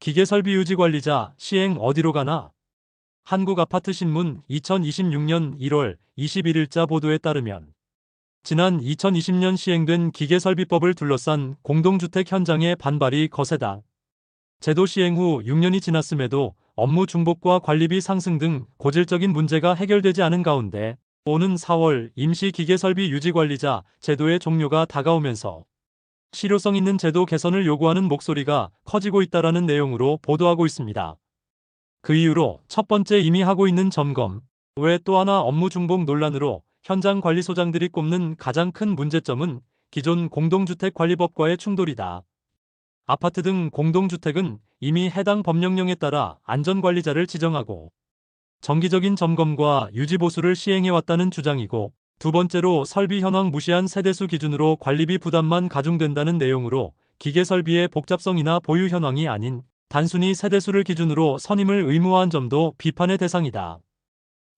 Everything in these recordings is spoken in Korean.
기계설비 유지 관리자 시행 어디로 가나? 한국아파트신문 2026년 1월 21일자 보도에 따르면 지난 2020년 시행된 기계설비법을 둘러싼 공동주택 현장의 반발이 거세다. 제도 시행 후 6년이 지났음에도 업무 중복과 관리비 상승 등 고질적인 문제가 해결되지 않은 가운데 오는 4월 임시 기계설비 유지관리자 제도의 종료가 다가오면서 실효성 있는 제도 개선을 요구하는 목소리가 커지고 있다라는 내용으로 보도하고 있습니다. 그 이유로 첫 번째 이미 하고 있는 점검, 외 또 하나 업무 중복 논란으로 현장 관리소장들이 꼽는 가장 큰 문제점은 기존 공동주택관리법과의 충돌이다. 아파트 등 공동주택은 이미 해당 법령령에 따라 안전관리자를 지정하고 정기적인 점검과 유지보수를 시행해왔다는 주장이고 두 번째로 설비 현황 무시한 세대수 기준으로 관리비 부담만 가중된다는 내용으로 기계 설비의 복잡성이나 보유 현황이 아닌 단순히 세대수를 기준으로 선임을 의무화한 점도 비판의 대상이다.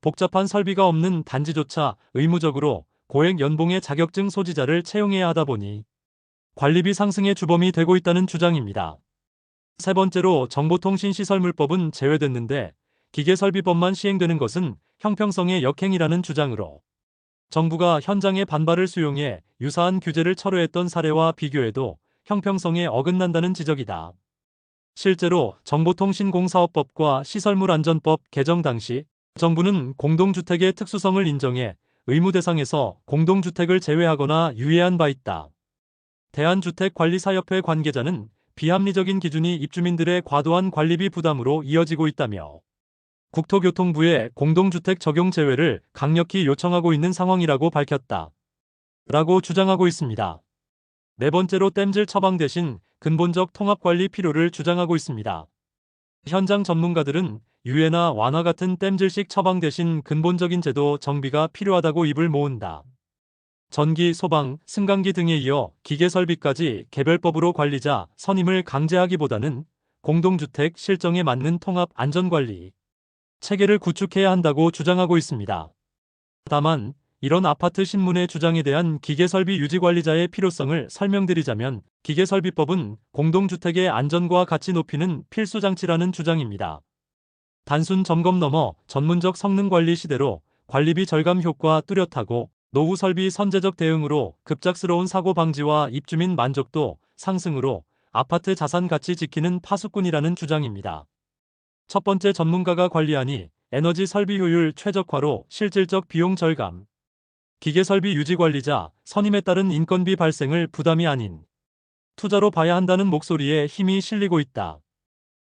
복잡한 설비가 없는 단지조차 의무적으로 고액 연봉의 자격증 소지자를 채용해야 하다 보니 관리비 상승의 주범이 되고 있다는 주장입니다. 세 번째로 정보통신시설물법은 제외됐는데 기계설비법만 시행되는 것은 형평성의 역행이라는 주장으로 정부가 현장의 반발을 수용해 유사한 규제를 철회했던 사례와 비교해도 형평성에 어긋난다는 지적이다. 실제로 정보통신공사업법과 시설물안전법 개정 당시 정부는 공동주택의 특수성을 인정해 의무 대상에서 공동주택을 제외하거나 유예한 바 있다. 대한주택관리사협회 관계자는 비합리적인 기준이 입주민들의 과도한 관리비 부담으로 이어지고 있다며 국토교통부의 공동주택 적용 제외를 강력히 요청하고 있는 상황이라고 밝혔다. 라고 주장하고 있습니다. 네 번째로 땜질 처방 대신 근본적 통합관리 필요를 주장하고 있습니다. 현장 전문가들은 유예나 완화 같은 땜질식 처방 대신 근본적인 제도 정비가 필요하다고 입을 모은다. 전기, 소방, 승강기 등에 이어 기계 설비까지 개별법으로 관리자 선임을 강제하기보다는 공동주택 실정에 맞는 통합 안전관리 체계를 구축해야 한다고 주장하고 있습니다. 다만 이런 아파트 신문의 주장에 대한 기계설비 유지관리자의 필요성을 설명드리자면 기계설비법은 공동주택의 안전과 가치 높이는 필수 장치라는 주장입니다. 단순 점검 넘어 전문적 성능관리 시대로 관리비 절감 효과 뚜렷하고 노후 설비 선제적 대응으로 급작스러운 사고 방지와 입주민 만족도 상승으로 아파트 자산 가치 지키는 파수꾼이라는 주장입니다. 첫 번째 전문가가 관리하니 에너지 설비 효율 최적화로 실질적 비용 절감, 기계 설비 유지 관리자 선임에 따른 인건비 발생을 부담이 아닌 투자로 봐야 한다는 목소리에 힘이 실리고 있다.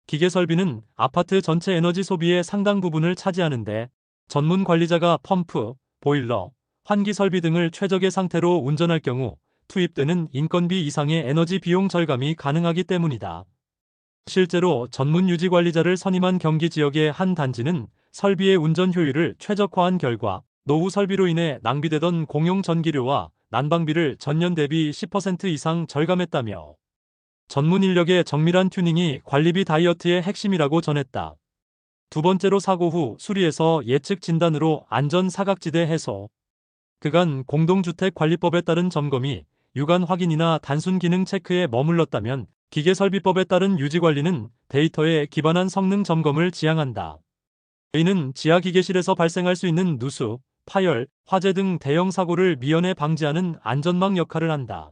기계 설비는 아파트 전체 에너지 소비의 상당 부분을 차지하는데 전문 관리자가 펌프, 보일러, 환기 설비 등을 최적의 상태로 운전할 경우 투입되는 인건비 이상의 에너지 비용 절감이 가능하기 때문이다. 실제로 전문 유지 관리자를 선임한 경기 지역의 한 단지는 설비의 운전 효율을 최적화한 결과 노후 설비로 인해 낭비되던 공용 전기료와 난방비를 전년 대비 10% 이상 절감했다며 전문 인력의 정밀한 튜닝이 관리비 다이어트의 핵심이라고 전했다. 두 번째로 사고 후 수리에서 예측 진단으로 안전 사각지대 해소, 그간 공동주택관리법에 따른 점검이 유관 확인이나 단순 기능 체크에 머물렀다면 기계설비법에 따른 유지관리는 데이터에 기반한 성능 점검을 지향한다. 이는 지하기계실에서 발생할 수 있는 누수, 파열, 화재 등 대형 사고를 미연에 방지하는 안전망 역할을 한다.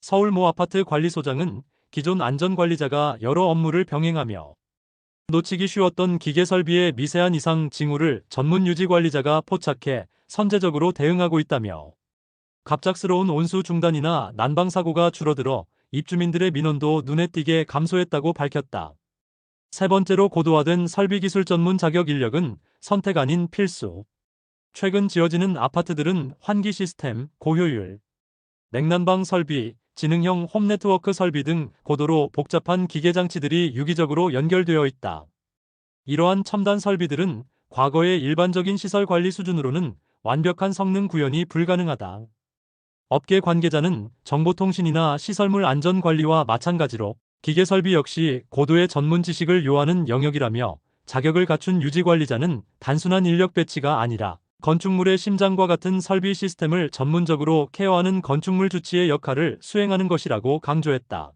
서울 모 아파트 관리소장은 기존 안전관리자가 여러 업무를 병행하며 놓치기 쉬웠던 기계 설비의 미세한 이상 징후를 전문 유지 관리자가 포착해 선제적으로 대응하고 있다며 갑작스러운 온수 중단이나 난방 사고가 줄어들어 입주민들의 민원도 눈에 띄게 감소했다고 밝혔다. 세 번째로 고도화된 설비기술 전문 자격 인력은 선택 아닌 필수. 최근 지어지는 아파트들은 환기 시스템, 고효율, 냉난방 설비, 지능형 홈 네트워크 설비 등 고도로 복잡한 기계장치들이 유기적으로 연결되어 있다. 이러한 첨단 설비들은 과거의 일반적인 시설 관리 수준으로는 완벽한 성능 구현이 불가능하다. 업계 관계자는 정보통신이나 시설물 안전 관리와 마찬가지로 기계 설비 역시 고도의 전문 지식을 요하는 영역이라며 자격을 갖춘 유지 관리자는 단순한 인력 배치가 아니라 건축물의 심장과 같은 설비 시스템을 전문적으로 케어하는 건축물 주치의 역할을 수행하는 것이라고 강조했다.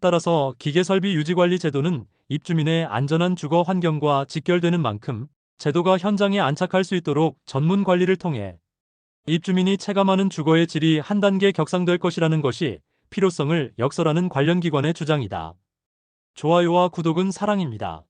따라서 기계 설비 유지관리 제도는 입주민의 안전한 주거 환경과 직결되는 만큼 제도가 현장에 안착할 수 있도록 전문 관리를 통해 입주민이 체감하는 주거의 질이 한 단계 격상될 것이라는 것이 필요성을 역설하는 관련 기관의 주장이다. 좋아요와 구독은 사랑입니다.